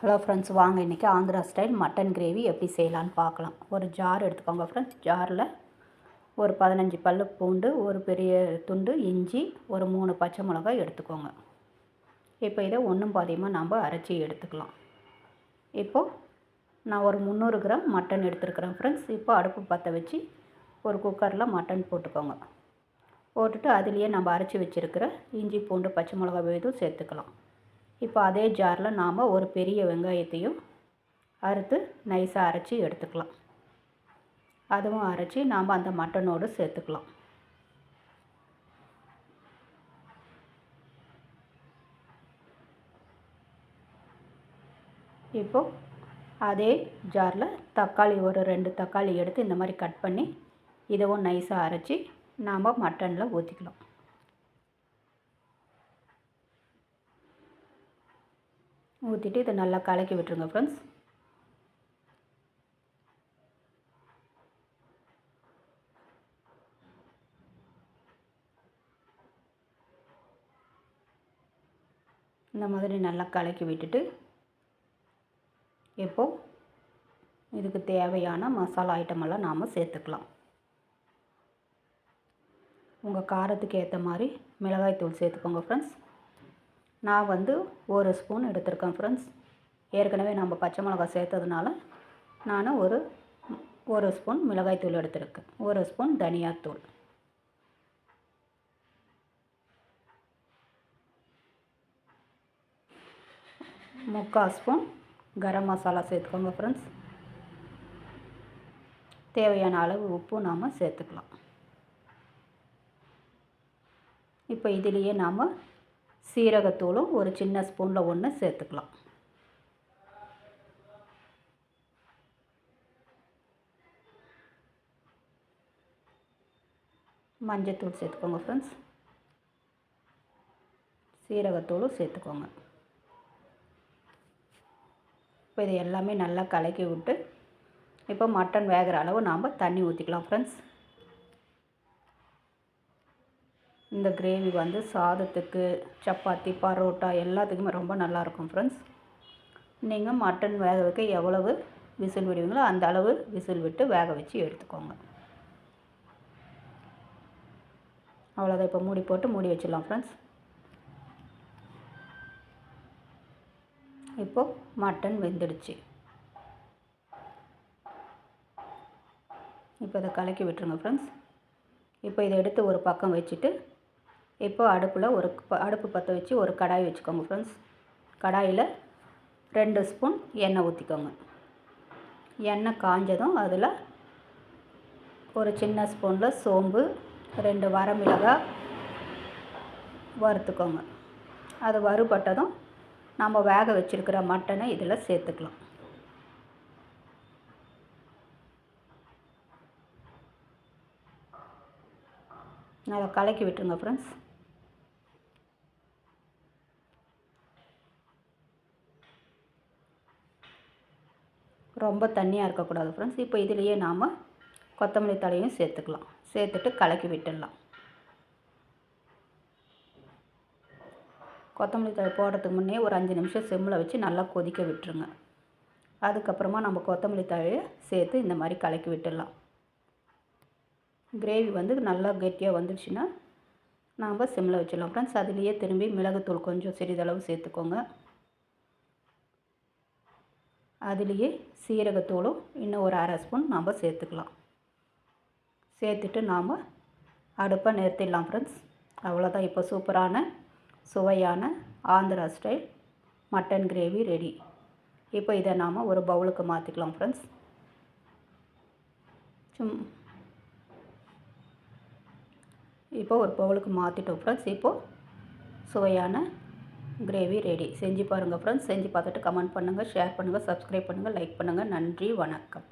Hello friends வாங்க இன்றைக்கி Andhra style mutton gravy எப்படி செய்யலான்னு பார்க்கலாம். ஒரு ஜார் எடுத்துக்கோங்க ஃப்ரெண்ட்ஸ் ஜாரில் ஒரு பதினஞ்சு பல்லு பூண்டு ஒரு பெரிய துண்டு இஞ்சி ஒரு மூணு பச்சை மிளகாய் எடுத்துக்கோங்க. இப்போ இதை ஒன்றும் பாதியமாக நம்ம அரைச்சி எடுத்துக்கலாம். இப்போது நான் ஒரு முந்நூறு கிராம் மட்டன் எடுத்துருக்குறேன் ஃப்ரெண்ட்ஸ் இப்போ அடுப்பு பற்ற வச்சு ஒரு குக்கரில் மட்டன் போட்டுக்கோங்க. போட்டுட்டு அதுலேயே நம்ம அரைச்சி வச்சுருக்கிற இஞ்சி பூண்டு பச்சை மிளகாய் இதுவும் சேர்த்துக்கலாம். இப்போ அதே ஜாரில் நாம் ஒரு பெரிய வெங்காயத்தையும் அறுத்து நைஸாக அரைச்சி எடுத்துக்கலாம். அதுவும் அரைச்சி நாம் அந்த மட்டனோடு சேர்த்துக்கலாம். இப்போது அதே ஜாரில் தக்காளி ஒரு ரெண்டு தக்காளி எடுத்து இந்த மாதிரி கட் பண்ணி இதுவும் நைஸாக அரைச்சி நாம் மட்டனில் ஊற்றிக்கலாம் ஊற்றிட்டு இதை நல்லா கலக்கி விட்டுருங்க ஃப்ரெண்ட்ஸ் இந்த மாதிரி நல்லா கலக்கி விட்டுட்டு இப்போது இதுக்கு தேவையான மசாலா ஐட்டமெல்லாம் நாம் சேர்த்துக்கலாம். உங்கள் காரத்துக்கு ஏற்ற மாதிரி மிளகாய் தூள் சேர்த்துக்கோங்க ஃப்ரெண்ட்ஸ் நான் வந்து ஒரு ஸ்பூன் எடுத்திருக்கேன் ஃப்ரெண்ட்ஸ் ஏற்கனவே நம்ம பச்சை மிளகாய் சேர்த்ததுனால நான் ஒரு ஒரு ஸ்பூன் மிளகாய்த்தூள் எடுத்திருக்கேன். ஒரு ஸ்பூன் தனியாத்தூள். முக்கால் ஸ்பூன் கரம் மசாலா சேர்த்துக்கோங்க ஃப்ரெண்ட்ஸ் தேவையான அளவு உப்பு நாம் சேர்த்துக்கலாம். இப்போ இதிலேயே நாம் சீரகத்தூளும் ஒரு சின்ன ஸ்பூனில் ஒன்று சேர்த்துக்கலாம். மஞ்சத்தூள் சேர்த்துக்கோங்க ஃப்ரெண்ட்ஸ் சீரகத்தூளும் சேர்த்துக்கோங்க. இப்போ இது எல்லாமே நல்லா கலக்கி விட்டு இப்போ மட்டன் வேகிற அளவு நாம் தண்ணி ஊற்றிக்கலாம் ஃப்ரெண்ட்ஸ் இந்த கிரேவி வந்து சாதத்துக்கு சப்பாத்தி பரோட்டா எல்லாத்துக்குமே ரொம்ப நல்லாயிருக்கும் ஃப்ரெண்ட்ஸ் நீங்கள் மட்டன் வேக வைக்க எவ்வளவு விசில் விடுவீங்களோ அந்த அளவு விசில் விட்டு வேக வச்சு எடுத்துக்கோங்க. அவ்வளோதான் இப்போ மூடி போட்டு மூடி வச்சிடலாம் ஃப்ரெண்ட்ஸ் இப்போது மட்டன் வெந்துடுச்சு. இப்போ இதை கலக்கி விட்டுருங்க ஃப்ரெண்ட்ஸ் இப்போ இதை எடுத்து ஒரு பக்கம் வச்சுட்டு இப்போ அடுப்பில் ஒரு அடுப்பு பற்ற வச்சு ஒரு கடாய் வச்சுக்கோங்க ஃப்ரெண்ட்ஸ் கடாயில் ரெண்டு ஸ்பூன் எண்ணெய் ஊற்றிக்கோங்க எண்ணெய் காஞ்சதும் அதில் ஒரு சின்ன ஸ்பூனில் சோம்பு ரெண்டு வரமிளகாய் வறுத்துக்கோங்க. அது வறுபட்டதும் நம்ம வேக வச்சுருக்கிற மட்டனை இதில் சேர்த்துக்கலாம். அதை கலக்கி விட்டுருங்க ஃப்ரெண்ட்ஸ் ரொம்ப தண்ணியாக இருக்கக்கூடாது ஃப்ரெண்ட்ஸ் இப்போ இதுலேயே நாம் கொத்தமல்லி தலையும் சேர்த்துக்கலாம். சேர்த்துட்டு கலக்கி விட்டுடலாம். கொத்தமல்லி தழை போடுறதுக்கு முன்னே ஒரு அஞ்சு நிமிஷம் செம்மில் வச்சு நல்லா கொதிக்க விட்டுருங்க. அதுக்கப்புறமா நம்ம கொத்தமல்லி தழையை சேர்த்து இந்த மாதிரி கலக்கி விட்டுடலாம். கிரேவி வந்து நல்லா கெட்டியாக வந்துடுச்சுன்னா நாம் சிம்மில் வச்சிடலாம். ஃப்ரெண்ட்ஸ் அதுலேயே திரும்பி மிளகுத்தூள் கொஞ்சம் சிறிதளவு சேர்த்துக்கோங்க. அதுலேயே சீரகத்தூளும் இன்னும் ஒரு அரை ஸ்பூன் நாம் சேர்த்துக்கலாம். சேர்த்துட்டு நாம் அடுப்பை நிறுத்திடலாம் ஃப்ரெண்ட்ஸ் அவ்வளோதான் இப்போ சூப்பரான சுவையான Andhra style mutton gravy ready இப்போ இதை நாம் ஒரு பவுலுக்கு மாற்றிக்கலாம் ஃப்ரெண்ட்ஸ் சும். இப்போ ஒரு பவுலுக்கு மாற்றிட்டோம் ஃப்ரெண்ட்ஸ் இப்போது சுவையான கிரேவி ரெடி. செஞ்சு பாருங்கள் ஃப்ரெண்ட்ஸ் செஞ்சு பார்த்துட்டு கமெண்ட் பண்ணுங்கள் ஷேர் பண்ணுங்கள் சப்ஸ்கிரைப் பண்ணுங்கள் லைக் பண்ணுங்கள் நன்றி வணக்கம்.